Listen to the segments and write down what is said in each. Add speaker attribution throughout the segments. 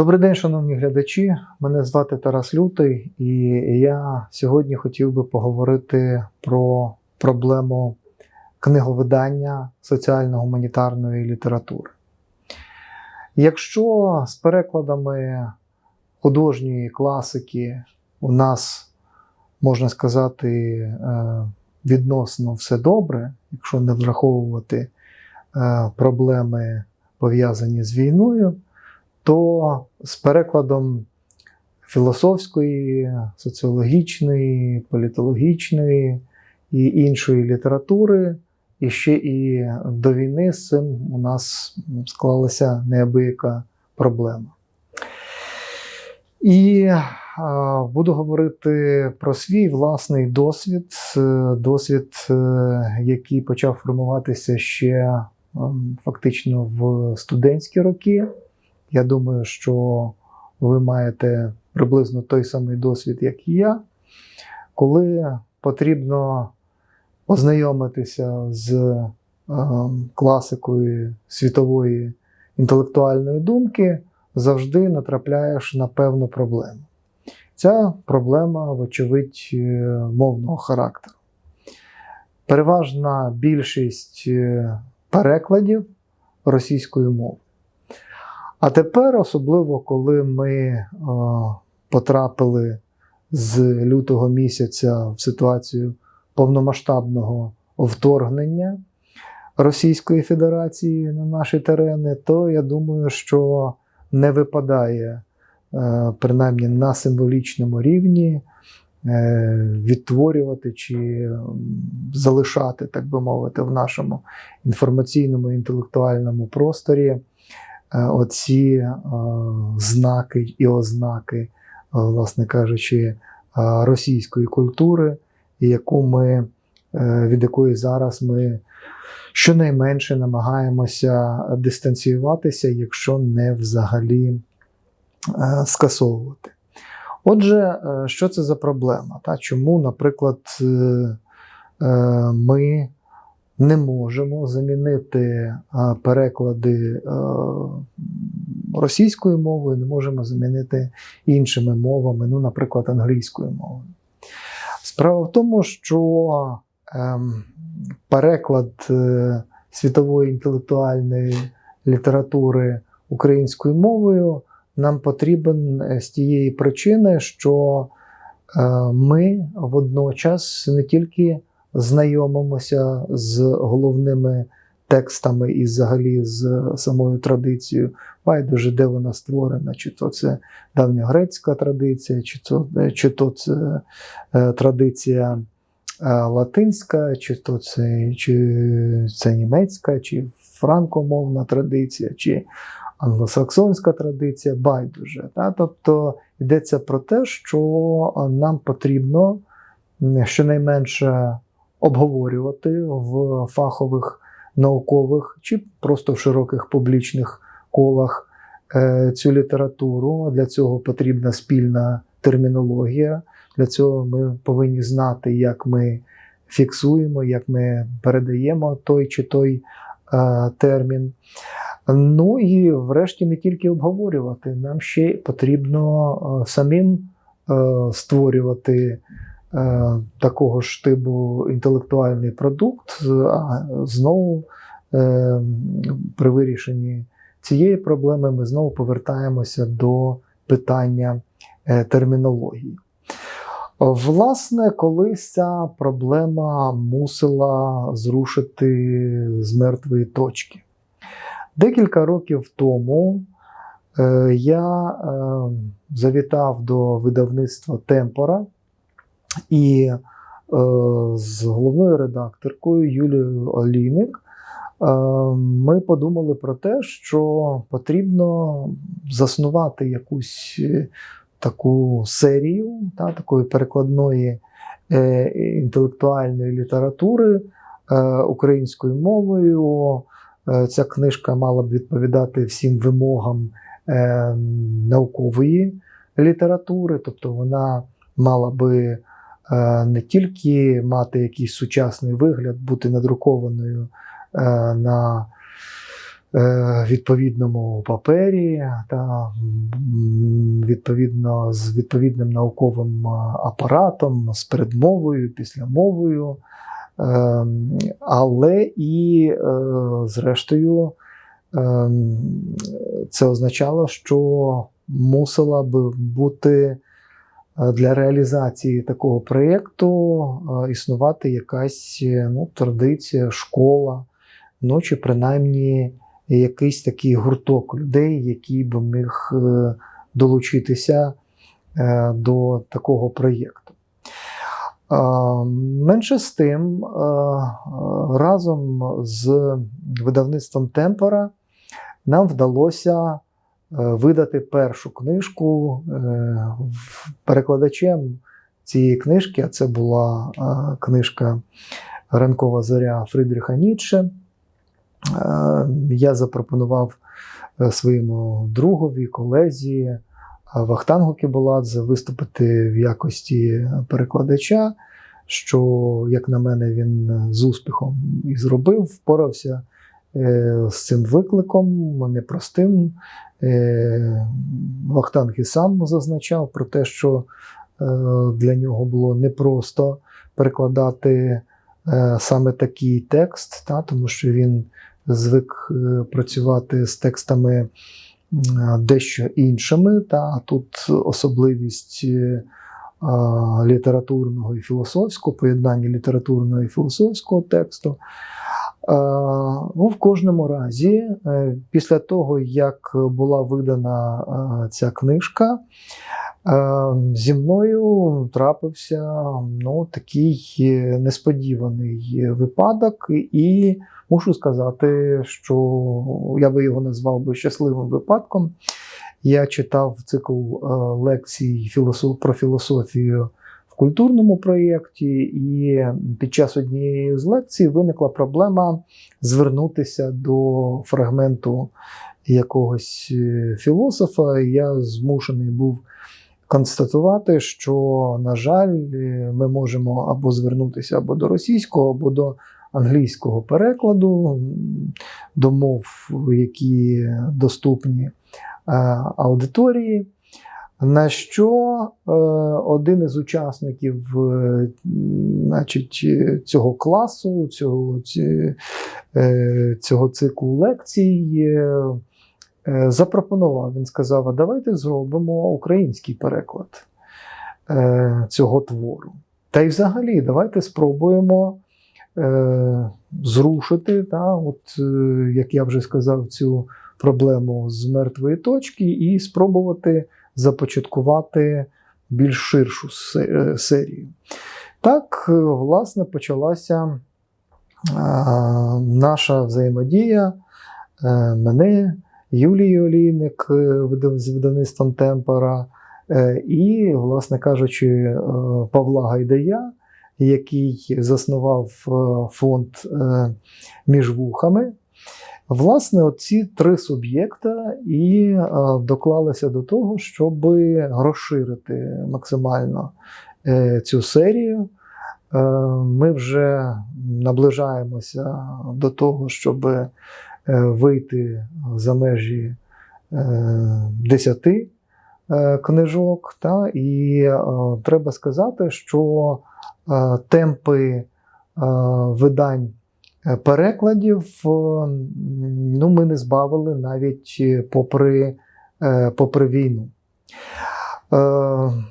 Speaker 1: Добрий день, шановні глядачі. Мене звати Тарас Лютий, і я сьогодні хотів би поговорити про проблему книговидання соціально-гуманітарної літератури. Якщо з перекладами художньої класики у нас, можна сказати, е, відносно все добре, якщо не враховувати е, проблеми пов'язані з війною, то з перекладом філософської, соціологічної, політологічної і іншої літератури, і ще і до війни з цим у нас склалася неабияка проблема. І буду говорити про свій власний досвід, е, досвід, е, який почав формуватися ще ем, фактично в студентські роки. Я думаю, що ви маєте приблизно той самий досвід, як і я, коли потрібно ознайомитися з е, класикою світової інтелектуальної думки, завжди натрапляєш на певну проблему. Ця проблема, вочевидь, е, мовного характеру. Переважна більшість е, перекладів російською мовою. А тепер, особливо, коли ми потрапили з лютого місяця в ситуацію повномасштабного вторгнення Російської Федерації на наші терени, то я думаю, що не випадає, е, принаймні на символічному рівні, е, відтворювати чи залишати, так би мовити, в нашому інформаційному інтелектуальному просторі оці знаки і ознаки, власне кажучи, російської культури, яку ми, від якої зараз ми щонайменше намагаємося дистанціюватися, якщо не взагалі скасовувати. Отже, що це за проблема? Та? Чому, наприклад, ми не можемо замінити переклади російською мовою, не можемо замінити іншими мовами, ну, наприклад, англійською мовою. Справа в тому, що ем, переклад е, світової інтелектуальної літератури українською мовою нам потрібен з тієї причини, що е, ми водночас не тільки знайомимося з головними текстами і взагалі з самою традицією, байдуже, де вона створена, чи то це давньогрецька традиція, чи то, чи то це е, традиція е, латинська, чи то це, чи це німецька, чи франкомовна традиція, чи англосаксонська традиція, байдуже. Та? Тобто йдеться про те, що нам потрібно щонайменше обговорювати в фахових наукових чи просто в широких публічних колах е, цю літературу. Для цього потрібна спільна термінологія. Для цього ми повинні знати, як ми фіксуємо, як ми передаємо той чи той е, термін. Ну і врешті не тільки обговорювати, нам ще потрібно е, самим створювати такого ж типу інтелектуальний продукт, а знову е, при вирішенні цієї проблеми ми знову повертаємося до питання е, термінології. Власне, колись ця проблема мусила зрушити з мертвої точки. Декілька років тому я завітав до видавництва Темпора. І е, з головною редакторкою Юлією Олійник е, ми подумали про те, що потрібно заснувати якусь е, таку серію та, такої перекладної інтелектуальної літератури українською мовою. Ця книжка мала б відповідати всім вимогам наукової літератури, тобто вона мала би не тільки мати якийсь сучасний вигляд, бути надрукованою е, на е, відповідному папері та відповідно з відповідним науковим е, апаратом, з передмовою, післямовою. Е, Але і, е, зрештою, е, це означало, що мусила би бути е, для реалізації такого проєкту існувати якась ну, традиція, школа, ну чи принаймні якийсь такий гурток людей, який би міг е, долучитися е, до такого проєкту. Менше з тим, разом з видавництвом Темпора нам вдалося видати першу книжку е, перекладачем цієї книжки, а це була е, книжка Ранкова зоря Фрідріха Ніцше. Е, Я запропонував е, своєму другові, колезі е, Вахтангу Кіболадзе виступити в якості перекладача, що, як на мене, він з успіхом і зробив, впорався е, з цим викликом непростим. Е, Вахтанг і сам зазначав про те, що е, для нього було непросто перекладати е, саме такий текст, та, тому що він звик е, працювати з текстами дещо іншими. Та, а тут особливість е, літературного і філософського, поєднання літературного і філософського тексту. Е, Ну, в кожному разі, е, після того, як була видана е, ця книжка, зі мною трапився ну, такий несподіваний випадок, і мушу сказати, що я би його назвав би щасливим випадком. Я читав цикл лекцій про філософію культурному проєкті, і під час однієї з лекцій виникла проблема звернутися до фрагменту якогось е, філософа. Я змушений був констатувати, що, на жаль, е, ми можемо або звернутися або до російського, або до англійського перекладу до мов, які доступні е, аудиторії. На що е, один із учасників е, значить, е, цього класу, цього, цього циклу лекцій запропонував. Він сказав: а давайте зробимо український переклад цього твору. Та й взагалі, давайте спробуємо зрушити, та, от, як я вже сказав, цю проблему з мертвої точки і спробувати започаткувати більш ширшу е, серію. Так, е, власне, почалася е, наша взаємодія мене, Юлії Олійник з видавництвом Темпора, е, і, власне кажучи, Павла Гайдая, який заснував фонд між вухами. Власне, оці три суб'єкта і е, доклалися до того, щоб розширити максимально е, цю серію. Е, ми вже наближаємося до того, щоб вийти за межі е, 10 е, книжок. Та, і треба сказати, що темпи видань перекладів е, ну, ми не збавили навіть е, попри, е, попри війну.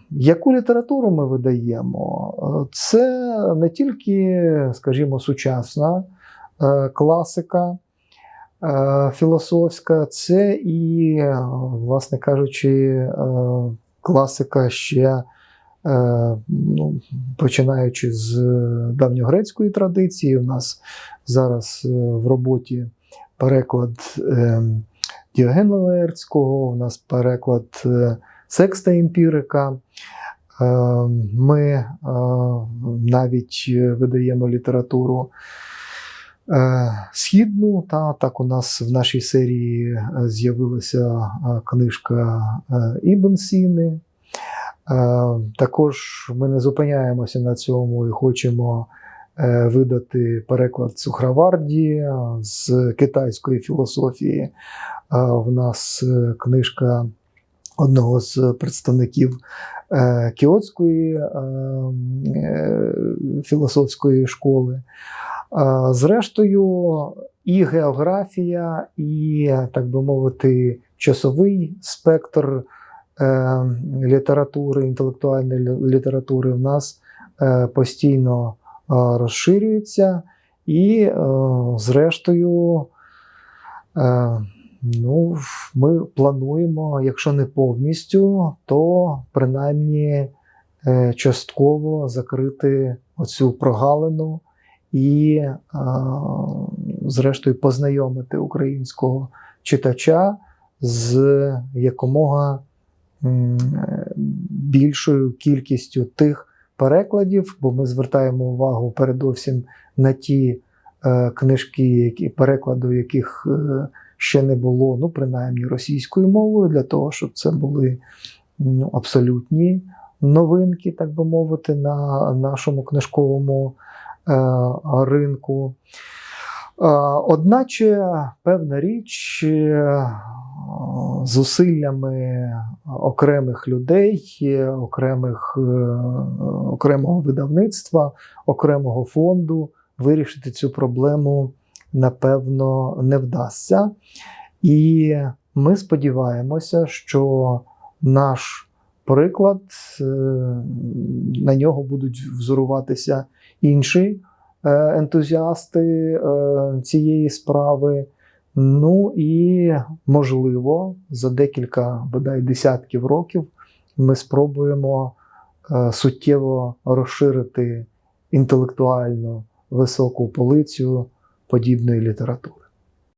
Speaker 1: Яку літературу ми видаємо? Це не тільки, скажімо, сучасна класика філософська, це і, власне кажучи, класика ще. Е, Ну, починаючи з давньогрецької традиції, у нас зараз е, в роботі переклад е, Діогена Лаертського, у нас переклад е, Секста Емпірика. Е, Ми е, навіть видаємо літературу е, східну. Та, так у нас в нашій серії е, з'явилася е, книжка е, Ібн Сіни. Е, Також ми не зупиняємося на цьому і хочемо е, видати переклад Сухраварді з китайської філософії. Е, В нас книжка одного з представників Кіотської філософської школи. Зрештою, і географія, і, так би мовити, часовий спектр літератури, інтелектуальної літератури в нас е, постійно е, розширюється, і, е, зрештою, е, ну, ми плануємо, якщо не повністю, то принаймні е, частково закрити оцю прогалину і, е, зрештою, познайомити українського читача з якомога е, більшою кількістю тих перекладів, бо ми звертаємо увагу передовсім на ті е, книжки, які, перекладу яких е, ще не було, ну, принаймні російською мовою, для того, щоб це були ну, абсолютні новинки, так би мовити, на нашому книжковому е, ринку. Е, Одначе певна річ е, зусиллями окремих людей, окремих, е, окремого видавництва, окремого фонду вирішити цю проблему напевно не вдасться. І ми сподіваємося, що наш приклад е, на нього будуть взоруватися інші е, ентузіасти цієї справи. Ну і можливо, за декілька бодай десятків років ми спробуємо е, суттєво розширити інтелектуальну високу полицю подібної літератури.